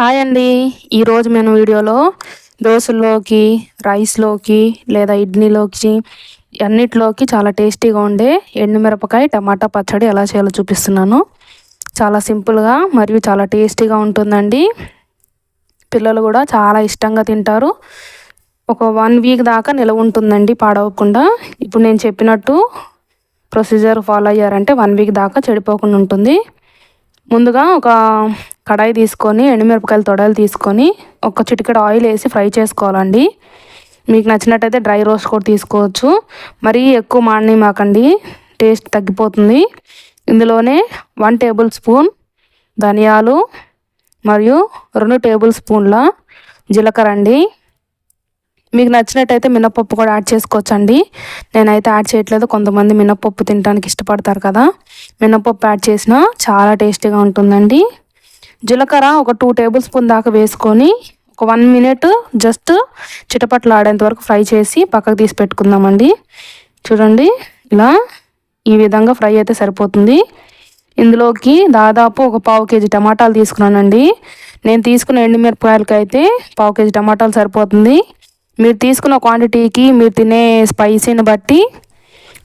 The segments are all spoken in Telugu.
హాయ్ అండి. ఈరోజు నేను వీడియోలో దోశల్లోకి రైస్లోకి లేదా ఇడ్లీలోకి అన్నిటిలోకి చాలా టేస్టీగా ఉండే ఎండుమిరపకాయ టమాటా పచ్చడి ఎలా చేయాలో చూపిస్తున్నాను. చాలా సింపుల్గా మరియు చాలా టేస్టీగా ఉంటుందండి. పిల్లలు కూడా చాలా ఇష్టంగా తింటారు. ఒక వన్ వీక్ దాకా నిలవ ఉంటుందండి పాడవకుండా. ఇప్పుడు నేను చెప్పినట్టు ప్రొసీజర్ ఫాలో అయ్యారంటే వన్ వీక్ దాకా చెడిపోకుండా ఉంటుంది. ముందుగా ఒక కడాయి తీసుకొని ఎండుమిరపకాయల తొడలు తీసుకొని ఒక చిటికెడు ఆయిల్ వేసి ఫ్రై చేసుకోవాలండి. మీకు నచ్చినట్టయితే డ్రై రోస్ట్ కూడా తీసుకోవచ్చు. మరీ ఎక్కువ మాడని మాకండి టేస్ట్ తగ్గిపోతుంది. ఇందులోనే వన్ టేబుల్ స్పూన్ ధనియాలు మరియు రెండు టేబుల్ స్పూన్ల జీలకర్ర అండి. మీకు నచ్చినట్టయితే మినపప్పు కూడా యాడ్ చేసుకోవచ్చండి. నేనైతే యాడ్ చేయట్లేదు. కొంతమంది మినపప్పు తినడానికి ఇష్టపడతారు కదా. మినపప్పు యాడ్ చేసినా చాలా టేస్టీగా ఉంటుందండి. జీలకర్ర ఒక టూ టేబుల్ స్పూన్ దాకా వేసుకొని ఒక వన్ మినిట్ జస్ట్ చిటపట్లు ఆడేంత వరకు ఫ్రై చేసి పక్కకు తీసి పెట్టుకుందామండి. చూడండి ఇలా ఈ విధంగా ఫ్రై అయితే సరిపోతుంది. ఇందులోకి దాదాపు ఒక పావు కేజీ టమాటాలు తీసుకున్నానండి. నేను తీసుకున్న ఎండుమిరపకాయలకి అయితే పావు కేజీ టమాటాలు సరిపోతుంది. మీరు తీసుకున్న క్వాంటిటీకి మీరు తినే స్పైసీని బట్టి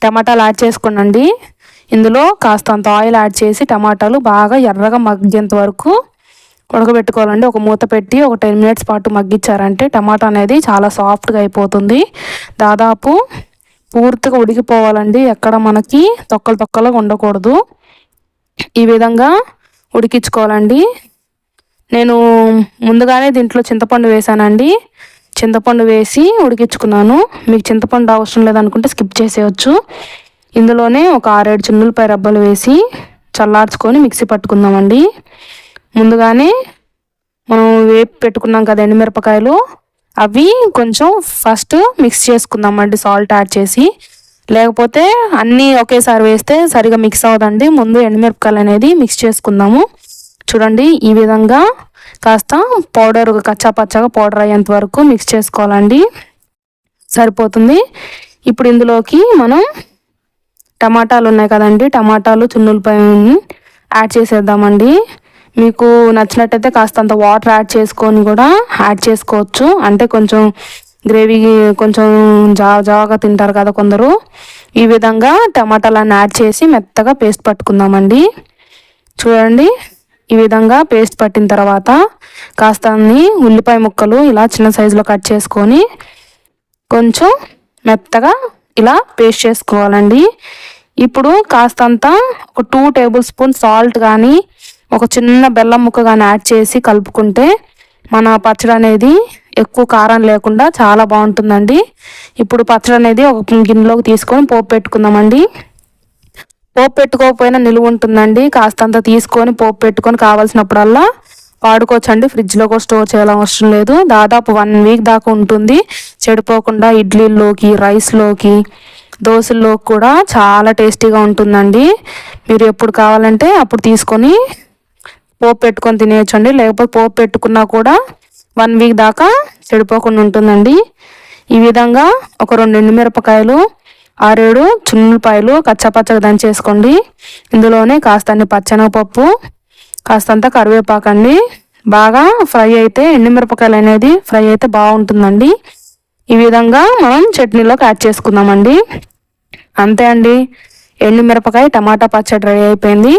టమాటాలు యాడ్ చేసుకునండి. ఇందులో కాస్తంత ఆయిల్ యాడ్ చేసి టమాటాలు బాగా ఎర్రగా మగ్గేంత వరకు ఉడకబెట్టుకోవాలండి. ఒక మూత పెట్టి ఒక టెన్ మినిట్స్ పాటు మగ్గించారంటే టమాటా అనేది చాలా సాఫ్ట్గా అయిపోతుంది. దాదాపు పూర్తిగా ఉడికిపోవాలండి. ఎక్కడ మనకి తొక్కలు తొక్కలుగా ఉండకూడదు. ఈ విధంగా ఉడికించుకోవాలండి. నేను ముందుగానే దీంట్లో చింతపండు వేసానండి. చింతపండు వేసి ఉడికించుకున్నాను. మీకు చింతపండు అవసరం లేదనుకుంటే స్కిప్ చేసేయచ్చు. ఇందులోనే ఒక ఆరేడు చిన్నులపై రబ్బలు వేసి చల్లార్చుకొని మిక్సీ పట్టుకుందామండి. ముందుగానే మనం వేపి పెట్టుకున్నాం కదా ఎండుమిరపకాయలు అవి కొంచెం ఫస్ట్ మిక్స్ చేసుకుందామండి సాల్ట్ యాడ్ చేసి. లేకపోతే అన్నీ ఒకేసారి వేస్తే సరిగా మిక్స్ అవ్వదండి. ముందు ఎండుమిరపకాయలు అనేది మిక్స్ చేసుకుందాము. చూడండి ఈ విధంగా కాస్త పౌడర్ కచ్చా పచ్చగా పౌడర్ అయ్యేంత వరకు మిక్స్ చేసుకోవాలండి. సరిపోతుంది. ఇప్పుడు ఇందులోకి మనం టమాటాలు ఉన్నాయి కదండి టమాటాలు చున్నులపై యాడ్ చేసేద్దామండి. మీకు నచ్చినట్టయితే కాస్త అంత వాటర్ యాడ్ చేసుకొని కూడా యాడ్ చేసుకోవచ్చు. అంటే కొంచెం గ్రేవీ కొంచెం జావ జావగా తింటారు కదా కొందరు. ఈ విధంగా టమాటాలన్నీ యాడ్ చేసి మెత్తగా పేస్ట్ పట్టుకుందామండి. చూడండి. ఈ విధంగా పేస్ట్ పట్టిన తర్వాత కాస్త అన్ని ఉల్లిపాయ ముక్కలు ఇలా చిన్న సైజులో కట్ చేసుకొని కొంచెం మెత్తగా ఇలా పేస్ట్ చేసుకోవాలండి. ఇప్పుడు కాస్తంత ఒక టూ టేబుల్ స్పూన్ సాల్ట్ కానీ ఒక చిన్న బెల్లం ముక్క కానీ యాడ్ చేసి కలుపుకుంటే మన పచ్చడి అనేది ఎక్కువ కారం లేకుండా చాలా బాగుంటుందండి. ఇప్పుడు పచ్చడి అనేది ఒక గిన్నెలోకి తీసుకొని పోపు పెట్టుకుందామండి. పోపు పెట్టుకోకపోయినా నిలువ ఉంటుందండి. కాస్తంత తీసుకొని పోపు పెట్టుకొని కావాల్సినప్పుడల్లా వాడుకోవచ్చండి ఫ్రిడ్జ్లో కూడా స్టోర్ చేయాలని అవసరం లేదు. దాదాపు వన్ వీక్ దాకా ఉంటుంది. చెడిపోకుండా ఇడ్లీల్లోకి రైస్లోకి దోశల్లోకి కూడా చాలా టేస్టీగా ఉంటుందండి. మీరు ఎప్పుడు కావాలంటే అప్పుడు తీసుకొని పోపు పెట్టుకొని తినేయచ్చండి. లేకపోతే పోపు పెట్టుకున్నా కూడా వన్ వీక్ దాకా చెడిపోకుండా ఉంటుందండి. ఈ విధంగా ఒక రెండు ఎండుమిరపకాయలు ఆరేడు చున్నులపాయలు కచ్చపచ్చగా దంచేసుకోండి. ఇందులోనే కాస్త పచ్చెనగపప్పు కాస్తంత కరివేపాకు అండి బాగా ఫ్రై అయితే ఎండుమిరపకాయలు అనేది ఫ్రై అయితే బాగుంటుందండి. ఈ విధంగా మనం చట్నీలోకి యాడ్ చేసుకుందామండి. అంతే అండి. ఎండుమిరపకాయ టమాటా పచ్చడి రెడీ అయిపోయింది.